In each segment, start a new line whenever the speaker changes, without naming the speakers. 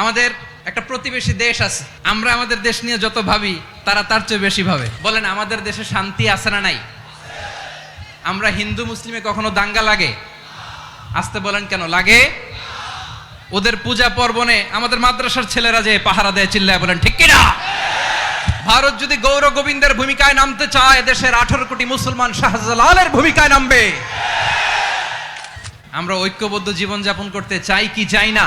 আমাদের একটা প্রতিবেশী দেশ আছে, আমরা আমাদের দেশ নিয়ে যত ভাবি, তারা তার চেয়ে বেশি ভাবে। বলেন, আমাদের দেশে শান্তি আছে না নাই? আমরা হিন্দু, মুসলিমে কখনো দাঙ্গা লাগে? আসতে বলেন কেন, লাগে? ওদের পূজা পর্বণে আমাদের মাদ্রাসার ছেলেরা যে পাহারা দেয়, চিল্লায় বলেন, ঠিক কিনা? ভারত যদি গৌর গোবিন্দের ভূমিকায় নামতে চায়, দেশের আঠারো কোটি মুসলমান শাহজালালের ভূমিকায় নামবে। আমরা ঐক্যবদ্ধ জীবন যাপন করতে চাই কি চাই না?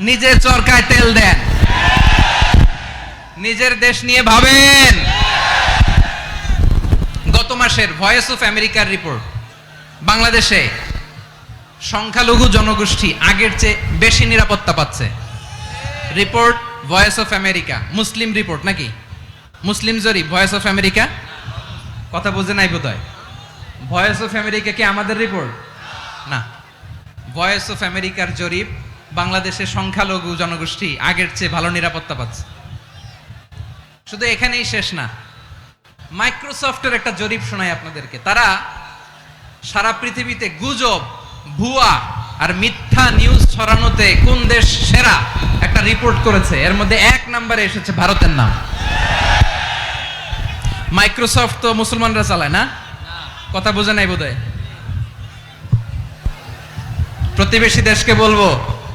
নিজের চরকায় তেল দেন। নিজের দেশ নিয়ে ভাবেন। গত মাসের ভয়েস অফ আমেরিকার রিপোর্ট বাংলাদেশে সংখ্যালঘু জনগোষ্ঠী আগের চেয়ে বেশি নিরাপত্তা পাচ্ছে। রিপোর্ট ভয়েস অফ আমেরিকা মুসলিম রিপোর্ট নাকি? মুসলিম জরি ভয়েস অফ আমেরিকা কথা বুঝে নাই বোধ ভয়েস অফ আমেরিকা কি আমাদের রিপোর্ট না। ভয়েস অফ আমেরিকার জরিপ বাংলাদেশের সংখ্যালঘু জনগোষ্ঠী আগের চেয়ে ভালো নিরাপত্তা পাচ্ছে। শুধু এখানেই শেষ না, মাইক্রোসফটের একটা জরিপ শোনাই আপনাদেরকে। তারা সারা পৃথিবীতে গুজব, ভুয়া আর মিথ্যা নিউজ ছড়ানোতে কোন দেশ সেরা একটা রিপোর্ট করেছে? এর মধ্যে এক নম্বরে এসেছে ভারতের নাম। মাইক্রোসফট তো মুসলমানরা চালায় না? কথা বোঝে নাই বোধহয়? প্রতিবেশী দেশকে বলব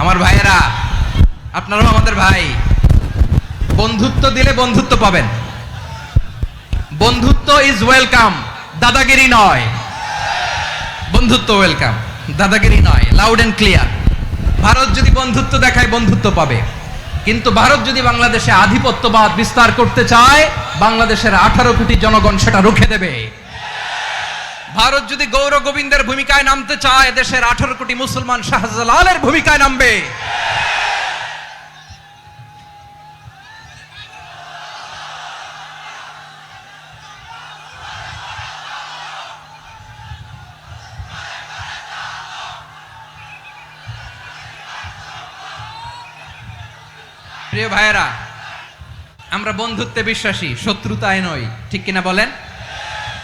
আমার ভাইয়েরা, আপনারাও আমাদের ভাই। বন্ধুত্ব দিলে বন্ধুত্ব পাবেন। বন্ধুত্ব ইজ ওয়েলকাম দাদাগিরি নয়। বন্ধুত্ব ওয়েলকাম দাদাগিরি নয় লাউড এন্ড ক্লিয়ার ভারত যদি বন্ধুত্ব দেখায়, বন্ধুত্ব পাবে। কিন্তু ভারত যদি বাংলাদেশে আধিপত্যবাদ বিস্তার করতে চায়, বাংলাদেশের আঠারো কোটি জনগণ সেটা রুখে দেবে। ভারত যদি গৌর গোবিন্দের ভূমিকায় নামতে চায়, দেশের আঠারো কোটি মুসলমান শাহজালালের ভূমিকায় নামবে। প্রিয় ভাইয়েরা, আমরা বন্ধুত্বে বিশ্বাসী শত্রুতায় নই ঠিক কিনা বলেন?